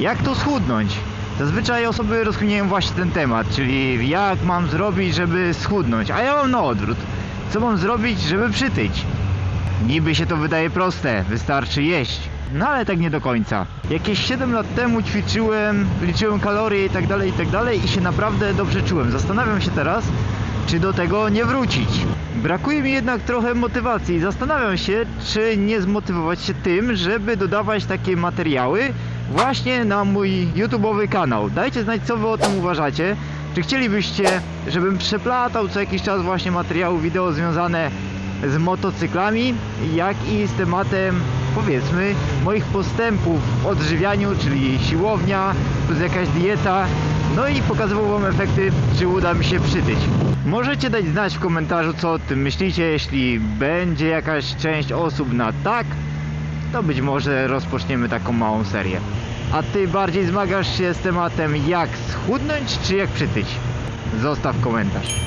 Jak to schudnąć? Zazwyczaj osoby rozkminiają właśnie ten temat, czyli jak mam zrobić, żeby schudnąć, a ja mam na odwrót. Co mam zrobić, żeby przytyć? Niby się to wydaje proste, wystarczy jeść. No ale tak nie do końca. Jakieś 7 lat temu ćwiczyłem, liczyłem kalorie i tak dalej, i tak dalej i się naprawdę dobrze czułem. Zastanawiam się teraz, czy do tego nie wrócić. Brakuje mi jednak trochę motywacji i zastanawiam się, czy nie zmotywować się tym, żeby dodawać takie materiały właśnie na mój YouTube'owy kanał. Dajcie znać, co wy o tym uważacie. Czy chcielibyście, żebym przeplatał co jakiś czas właśnie materiały wideo związane z motocyklami, jak i z tematem powiedzmy moich postępów w odżywianiu, czyli siłownia, plus jakaś dieta, no i pokazywał wam efekty, czy uda mi się przytyć. Możecie dać znać w komentarzu co o tym myślicie, jeśli będzie jakaś część osób na tak, to być może rozpoczniemy taką małą serię. A ty bardziej zmagasz się z tematem jak schudnąć, czy jak przytyć? Zostaw komentarz.